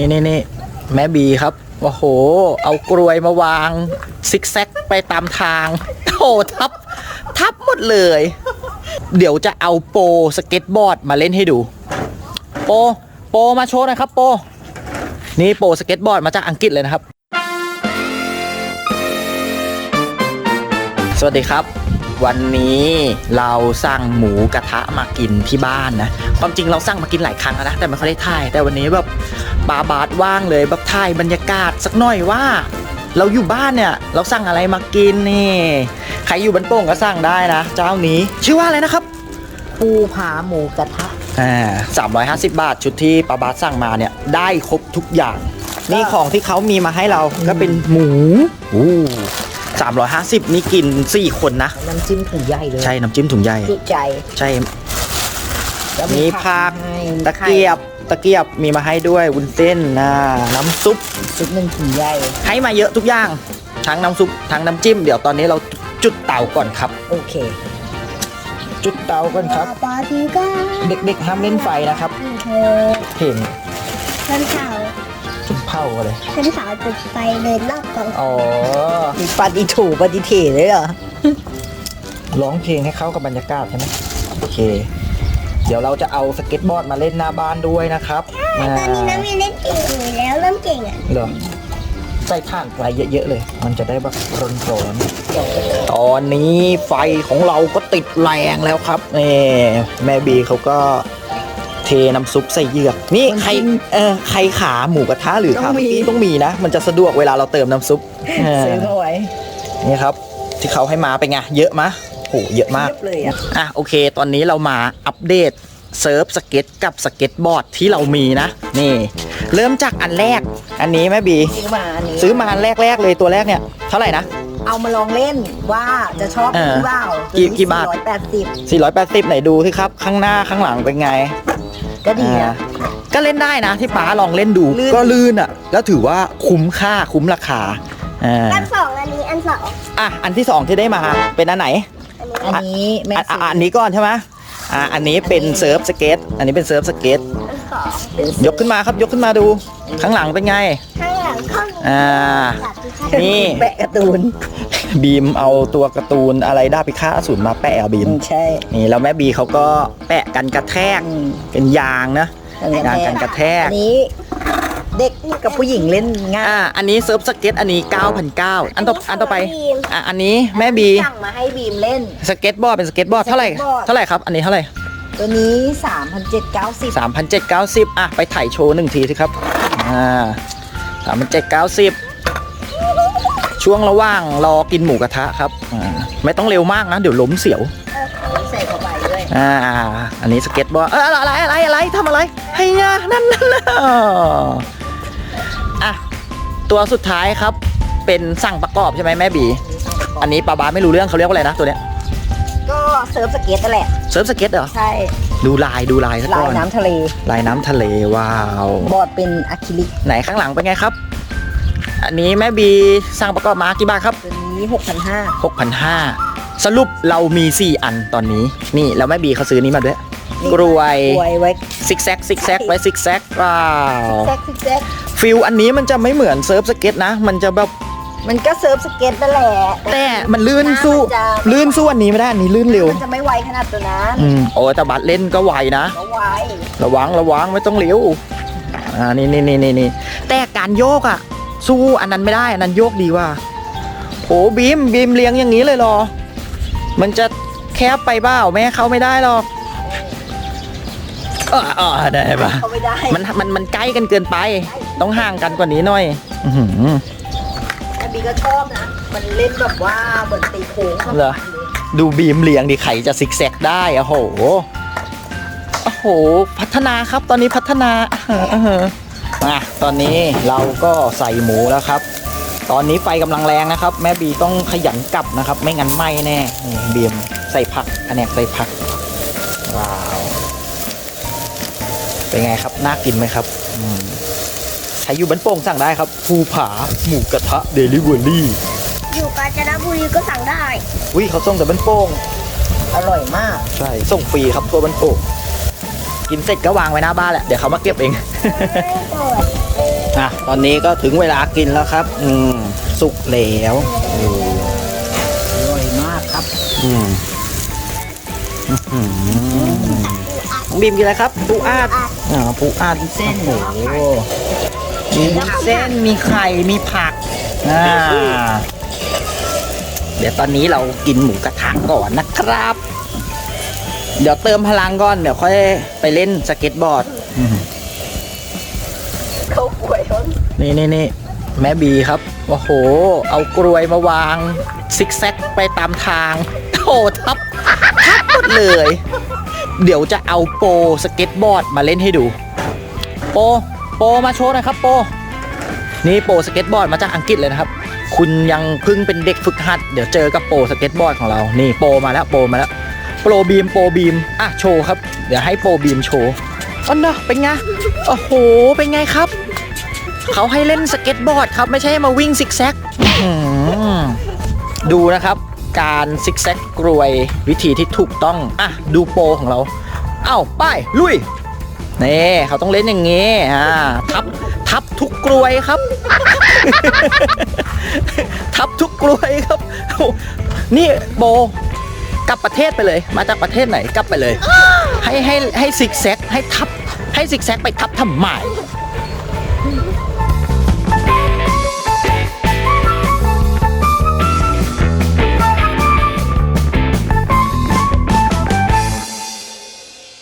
นี่นี่นี่แม่บีครับโอ้โห เอากลวยมาวาง ซิกแซกไปตามทางโอ้โหทับ ทับหมดเลย เดี๋ยวจะเอาโปสเก็ตบอร์ดมาเล่นให้ดู โป โปมาโชว์หน่อยครับโป นี่โปสเก็ตบอร์ดมาจากอังกฤษเลยนะครับ สวัสดีครับ วันนี้เราสั่งหมูกระทะมากินที่บ้านนะ ความจริงเราสั่งมากินหลายครั้งแล้วนะ แต่ไม่ค่อยได้ถ่าย แต่วันนี้แบบบาบาดว่างเลยแบบถ่ายบรรยากาศสักหน่อยว่า เราอยู่บ้านเนี่ยเราสั่งอะไรมากินนี่ใครอยู่บ้านโป่งก็สั่งได้นะ เจ้านี้ชื่อว่าอะไรนะครับ ปูผาหมูกระทะอ่าสามร้อยห้าสิบบาทชุดที่ปาบาสสั่งมาเนี่ยได้ครบทุกอย่างนี่ของที่เขามีมาให้เราก็เป็นหมูอู้ สามร้อยห้าสิบนี่กินสี่คนนะ น้ำจิ้มถุงใหญ่เลยใช่น้ำจิ้มถุงใหญ่ จุใจใช่ แล้วมีผักให้ตะเกียบตะเกียบมีมาให้ด้วยวุ้นเส้นนะน้ำซุป ชุดหนึ่งถุงใหญ่ให้มาเยอะทุกอย่าง ทั้งน้ำซุป ทั้งน้ำจิ้ม เดี๋ยวตอนนี้เราจุดเตาก่อนครับ โอเค จุดเตาก่อนครับ ปาทีก็เด็กๆห้ามเล่นไฟนะครับเธอเห็นท่านสาวจุดเผาเลยท่านสาวจุดไฟเลยรอบกองอ๋อมีปาดิถูปาดิเถเลยเหรอ ร้องเพลงให้เข้ากับบรรยากาศใช่ไหมโอเค เดี๋ยวเราจะเอาสเก็ตบอร์ดมาเล่นหน้าบ้านด้วยนะครับอ่าตอนนี้น้ำมีเล่นเก่งอยู่แล้วเริ่มเก่งอะเหรอใส่ถ่านไฟเยอะๆเลย มันจะได้แบบร้อนๆตอนนี้ไฟของเราก็ติดแรงแล้วครับนี่แม่บีเขาก็เทน้ำซุปใส่เหยือกนี่ใครเออใครขาหมูกระทะหรือขาปีต้องมีนะ มันจะสะดวกเวลาเราเติมน้ำซุปเออซื้อมาไว้นี่ครับ ที่เขาให้มาเป็นไงเยอะมะโหเยอะมาก เรียบเลยอะ อะโอเค ตอนนี้เรามาอัปเดตเซิร์ฟสเก็ตกับสเก็ตบอร์ดที่เรามีนะ นี่ เริ่มจากอันแรก อันนี้แม่บี ซื้อมาอันนี้ ซื้อมาอันแรก ๆ เลยตัวแรกเนี่ย เท่าไหร่นะ เอามาลองเล่นว่าจะชอบเออหรือเปล่ากี่กี่บาท ร้อยแปดสิบ480 ไหนดูสิครับ ข้างหน้าข้างหลังเป็นไง ก็ดีอ่านะ ก็เล่นได้นะที่ป๋าลองเล่นดู ลื่น ก็ลื่นอะ แล้วถือว่าคุ้มค่าคุ้มราคาอ่าอันสองอันนี้อันสองอะอันที่สองที่ได้มาเป็นอันไหนอันนี้อันนี้แม่อะซื้อะอันนี้ก่อนใช่ไหมอะอันนี้เป็นเซิร์ฟสเก็ตอันนี้เป็นเซิร์ฟสเก็ตอันสองยกขึ้นมาครับยกขึ้นมาดูข้างหลังเป็นไง ข้างหลังข้างอ่าหลังคือข้างนี่ แปะการ์ตูนบีมเอาตัวการ์ตูนอะไรด้าพิฆาตอสูรมาแปะอะบีม อืมใช่ นี่แล้วแม่บีเขาก็แปะ กันกระแทกอืมเป็นยางนะยางกันกระแทกอันนี้เด็กกับผู้หญิงเล่นง่ายอ่าอันนี้เซิร์ฟสเก็ตอันนี้ 9,900อันต่ออันต่อไปอะอันนี้แม่บีสั่งมาให้บีมเล่นสเก็ตบอร์ดเป็นสเก็ตบอร์ดเท่าไหร่สเก็ตบอร์ดเท่าไหร่ครับ อันนี้เท่าไหร่ตัวนี้3,790 3,790อะไปถ่ายโชว์หนึ่งทีสิครับอ่า3,790 ช่วงระหว่างรอกินหมูกระทะครับอ่าไม่ต้องเร็วมากนะ เดี๋ยวล้มเสียว อ่า อันนี้สเก็ตบอร์ดเอออะไรอะไรอะไรทำอะไรเฮียนั่นนั่นน่ะอะตัวสุดท้ายครับ เป็นสั่งประกอบใช่ไหมแม่บี อันนี้ปาบาไม่รู้เรื่องเขาเรียกว่าอะไรนะตัวเนี้ยก็เซิร์ฟสเก็ตนั่นแหละ เซิร์ฟสเก็ตเหรอ ใช่ ดูลายดูลายสักลาก่ยอนน้ำทะเล ลายน้ำทะเลว้าว บอร์ดเป็นอะคริลิกไหนข้างหลังเป็นไงครับ อันนี้แม่บีสั่งประกอบมากี่บาทครับ ตัวนี้ 6,500 6,500 สรุปเรามี 4 อันตอนนี้ นี่แล้วแม่บีเขาซื้อนี้มาด้วยกรวยกรวยไว้ซิกแซกซิกแซกไว้ซิกแซกว้าวแซกซิกแซกฟิลอันนี้มันจะไม่เหมือนเซิร์ฟสเก็ตนะ มันจะแบบมันก็เซิร์ฟสเก็ตนั่นแหละแต่มันลื่นสู้มันจะลื่นสู้อันนี้ไม่ได้อันนี้ลื่นเร็วมันจะไม่ไวขนาดตัวนั้นอืมโอ้แต่บัตรเล่นก็ไวนะก็ไวระวังระวังไม่ต้องเลี้ยวอ่านี่นี่นี่นี่นี่แต่การโยกอะ สู้อันนั้นไม่ได้อันนั้นโยกดีว่าโหบีมบีมเลี้ยงอย่างนี้เลยเหรอ มันจะแคบไปเปล่าแม่เข้าไม่ได้หรอกเออเออได้ปะเขาไม่ได้มันมันมันใกล้กันเกินไป ต้องห่างกันกว่านี้หน่อย อื้อหือแต่บีก็ชอบนะ มันเล่นแบบว่าเหมือนตีโค้งข้างเหรอดูบีมเลี้ยงดิไข่จะซิกแซกได้โอ้โหโอ้โห พัฒนาครับตอนนี้พัฒนาเออเออมาตอนนี้เราก็ใส่หมูแล้วครับ ตอนนี้ไฟกำลังแรงนะครับ แม่บีต้องขยันกลับนะครับ ไม่งั้นไหม้แน่นี่บีมใส่ผักแผนกใส่ผักว้าวเป็นไงครับน่ากินไหมครับอืมใครอยู่บ้านโป่งสั่งได้ครับภูผาหมูกระทะเดลิเวอรี่อยู่กาญจนบุรีก็สั่งได้อุ้ยเขาส่งแต่บ้านโป่งอร่อยมากใช่ส่งฟรีครับทั่วบ้านโป่งกินเสร็จก็วางไว้หน้าบ้านแหละเดี๋ยวเขามาเก็บเอง ไม่เปิดอะตอนนี้ก็ถึงเวลากินแล้วครับ อืมสุกแล้วโอ้อร่อยมากครับ อืมอื้อหือน้องบีมกินอะไรครับปูอาดอ่าปูอาดเส้นโอ้โหมีวุ้นเส้นมีไข่มีผักอ่าเดี๋ยวตอนนี้เรากินหมูกระทะก่อนนะครับ เดี๋ยวเติมพลังก่อน เดี๋ยวค่อยไปเล่นสเก็ตบอร์ดอืมเขาป่วยเขา นี่นี่นี่แม่บีครับ โอ้โห เอากรวยมาวาง ซิกแซกไปตามทางโอ้ทับทับหมดเลย เดี๋ยวจะเอาโปสเก็ตบอร์ดมาเล่นให้ดู โป โปมาโชว์หน่อยครับโป นี่โปสเก็ตบอร์ดมาจากอังกฤษเลยนะครับ คุณยังเพิ่งเป็นเด็กฝึกหัด เดี๋ยวเจอกับโปสเก็ตบอร์ดของเรา นี่โปมาแล้วโปมาแล้ว โปรบีมโปรบีม อะโชว์ครับ เดี๋ยวให้โปรบีมโชว์อ๋อเนอะเป็นไง โอ้โห เป็นไงครับ เขาให้เล่นสเก็ตบอร์ดครับ ไม่ใช่มาวิ่งซิกแซกดูนะครับ การซิกแซกกรวยวิธีที่ถูกต้อง อะ ดูโปรของเรา เอ้าไป้ายลุยนี่เขาต้องเล่นอย่างงี้อ่าทับทับทุกกรวยครับ ทับทุกกรวยครับโอ้นี่โบกลับประเทศไปเลย มาจากประเทศไหนกลับไปเลย ให้ให้ให้ซิกแซกให้ทับให้ซิกแซกไปทับทำไม